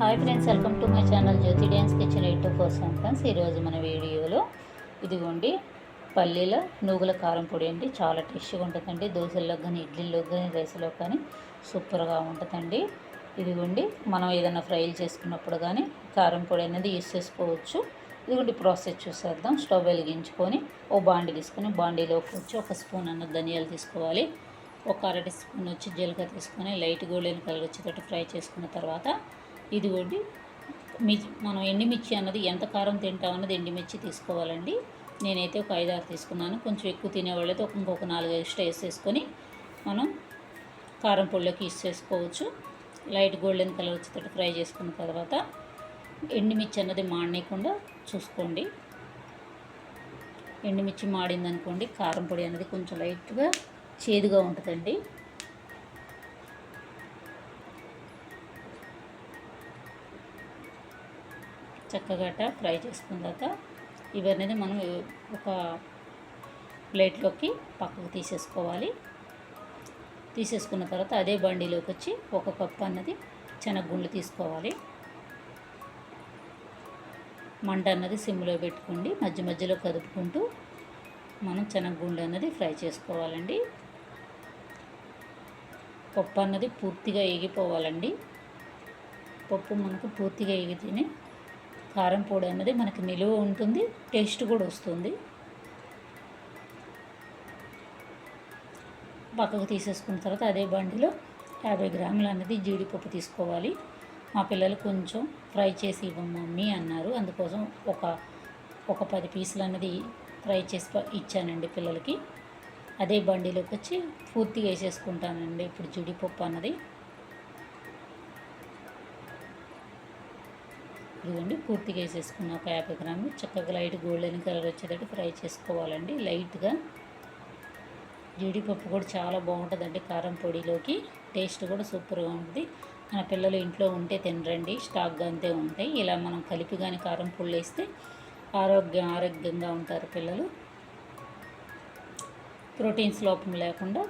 Hi friends welcome to my channel Jyothi dance kitchen eight two four seven friends. ఈరోజు మన వీడియోలో ఇదిగోండి పల్లీల నువ్వుల కారం పొడి అండి. చాలా టేస్టీగా ఉంటుందండి. దోశల్లో కానీ ఇడ్లీలో కానీ రైస్లో కానీ సూపర్గా ఉంటుందండి. ఇదిగోండి మనం ఏదైనా ఫ్రైలు చేసుకున్నప్పుడు కానీ కారం పొడి అనేది యూస్ చేసుకోవచ్చు. ఇదిగోండి ప్రాసెస్ చూసేద్దాం. స్టవ్ వెలిగించుకొని ఓ బాండి తీసుకొని బాండీలోకి వచ్చి ఒక స్పూన్ అన్న ధనియాలు తీసుకోవాలి. ఒక అరటి స్పూన్ వచ్చి జీలకర్ర తీసుకొని లైట్ గోల్డెన్ కలర్ వచ్చేటట్టు ఫ్రై చేసుకున్న తర్వాత ఇదిగోండి మిర్చి మనం ఎండుమిర్చి అన్నది ఎంత కారం తింటాం అన్నది ఎండుమిర్చి తీసుకోవాలండి. నేనైతే ఒక ఐదారు తీసుకున్నాను. కొంచెం ఎక్కువ తినేవాళ్ళైతే ఒక ఇంకొక నాలుగు ఎక్స్ట్రా వేసేసుకొని మనం కారం పొడిలోకి ఇచ్చేసుకోవచ్చు లైట్ గోల్డెన్ కలర్ వచ్చేటట్టు ఫ్రై చేసుకున్న తర్వాత ఎండుమిర్చి అన్నది మాడనీయకుండా చూసుకోండి. ఎండుమిర్చి మాడిందనుకోండి కారం పొడి అనేది కొంచెం లైట్గా చేదుగా ఉంటుందండి. చక్కగా ఫ్రై చేసుకున్న తర్వాత ఇవన్నీ మనం ఒక ప్లేట్లోకి పక్కకు తీసేసుకోవాలి. తీసేసుకున్న తర్వాత అదే బండిలోకి వచ్చి ఒక కప్పు అన్నది శనగగుండ్లు తీసుకోవాలి. మంట అన్నది సిమ్లో పెట్టుకోండి. మధ్య మధ్యలో కదుపుకుంటూ మనం శనగగుండ్లు అన్నది ఫ్రై చేసుకోవాలండి. పప్పు అన్నది పూర్తిగా ఎగిపోవాలండి పప్పు మనకు పూర్తిగా ఎగితేనే కారం పొడి అనేది మనకి నిలువ ఉంటుంది టేస్ట్ కూడా వస్తుంది. పక్కకు తీసేసుకున్న తర్వాత అదే బండిలో యాభై గ్రాములు అనేది జీడిపప్పు తీసుకోవాలి. మా పిల్లలు కొంచెం ఫ్రై చేసి ఇవ్వం మమ్మీ అన్నారు. అందుకోసం ఒక ఒక పది పీసులు అన్నది ఫ్రై చేసి ఇచ్చానండి పిల్లలకి. అదే బండిలోకి వచ్చి పూర్తిగా వేసేసుకుంటానండి ఇప్పుడు జీడిపప్పు అన్నది. ఇదిగోండి పూర్తిగా వేసేసుకున్న ఒక యాభై గ్రాములు. చక్కగా లైట్ గోల్డెన్ కలర్ వచ్చేటట్టు ఫ్రై చేసుకోవాలండి. లైట్గా జీడిపప్పు కూడా చాలా బాగుంటుందండి కారం పొడిలోకి. టేస్ట్ కూడా సూపర్గా ఉంటుంది. మన పిల్లలు ఇంట్లో ఉంటే తినరండి. స్టాక్గా అంతే ఉంటాయి. ఇలా మనం కలిపి కానీ కారం పొడి వేస్తే ఆరోగ్యం ఆరోగ్యంగా ఉంటారు పిల్లలు. ప్రోటీన్స్ లోపం లేకుండా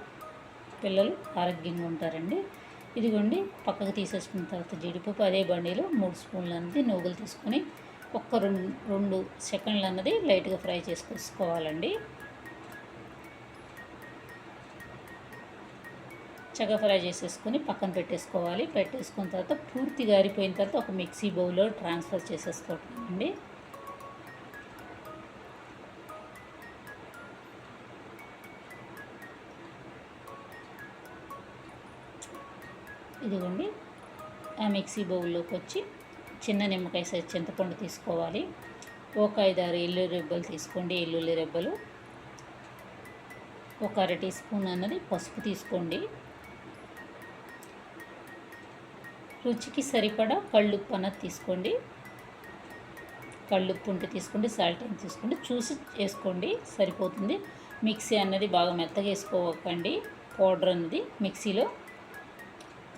పిల్లలు ఆరోగ్యంగా ఉంటారండి. ఇదిగోండి పక్కకు తీసేసుకున్న తర్వాత జీడిపప్పు అదే బండిలో మూడు స్పూన్లు అన్నది నూగులు తీసుకొని ఒక్క రెండు రెండు సెకండ్లు అన్నది లైట్గా ఫ్రై చేసుకోవాలండి చక్కగా ఫ్రై చేసేసుకొని పక్కన పెట్టేసుకోవాలి. పెట్టేసుకున్న తర్వాత పూర్తిగా ఆరిపోయిన తర్వాత ఒక మిక్సీ బౌల్లో ట్రాన్స్ఫర్ చేసేసుకోవటండి ఇదిగోండి. ఆ మిక్సీ బౌల్లోకి వచ్చి చిన్న నిమ్మకాయ సైజ్ చింతపండు తీసుకోవాలి. ఒక ఐదారు ఎల్లు రెబ్బలు తీసుకోండి. ఎల్లుల్లి రెబ్బలు ఒక అర టీ స్పూన్ అన్నది పసుపు తీసుకోండి. రుచికి సరిపడా కళ్ళుప్పు అన్నది తీసుకోండి. కళ్ళుప్పు ఉంటే తీసుకోండి సాల్ట్ అని తీసుకోండి. చూసి వేసుకోండి. సరిపోతుంది. మిక్సీ అన్నది బాగా మెత్తగా వేసుకోకండి పౌడర్ అన్నది మిక్సీలో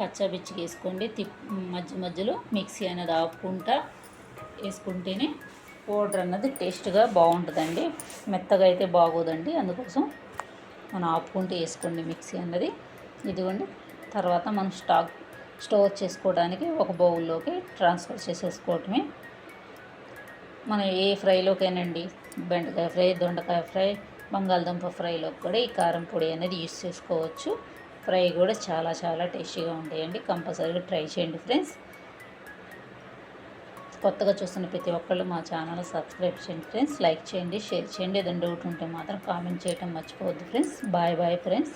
కచ్చాబిచ్చికి వేసుకోండి. తిప్ మధ్య మధ్యలో మిక్సీ అనేది ఆపుకుంటా వేసుకుంటేనే పౌడర్ అన్నది టేస్ట్గా బాగుంటుందండి. మెత్తగా అయితే బాగోదండి. అందుకోసం మనం ఆపుకుంటూ వేసుకోండి మిక్సీ అన్నది. ఇదిగోండి తర్వాత మనం స్టాక్ స్టోర్ చేసుకోవడానికి ఒక బౌల్లోకి ట్రాన్స్ఫర్ చేసేసుకోవటమే. మనం ఏ ఫ్రైలోకైనండి బెండకాయ ఫ్రై దొండకాయ ఫ్రై బంగాళదుంప ఫ్రైలో కూడా ఈ కారం పొడి అనేది యూస్ చేసుకోవచ్చు. ఫ్రై కూడా చాలా చాలా టేస్టీగా ఉంటాయండి. కంపల్సరీగా ట్రై చేయండి ఫ్రెండ్స్. కొత్తగా చూస్తున్న ప్రతి ఒక్కళ్ళు మా ఛానల్ సబ్స్క్రైబ్ చేయండి ఫ్రెండ్స్. లైక్ చేయండి షేర్ చేయండి. ఏదైనా డౌట్ ఉంటే మాత్రం కామెంట్ చేయడం మర్చిపోవద్దు ఫ్రెండ్స్. Bye bye friends.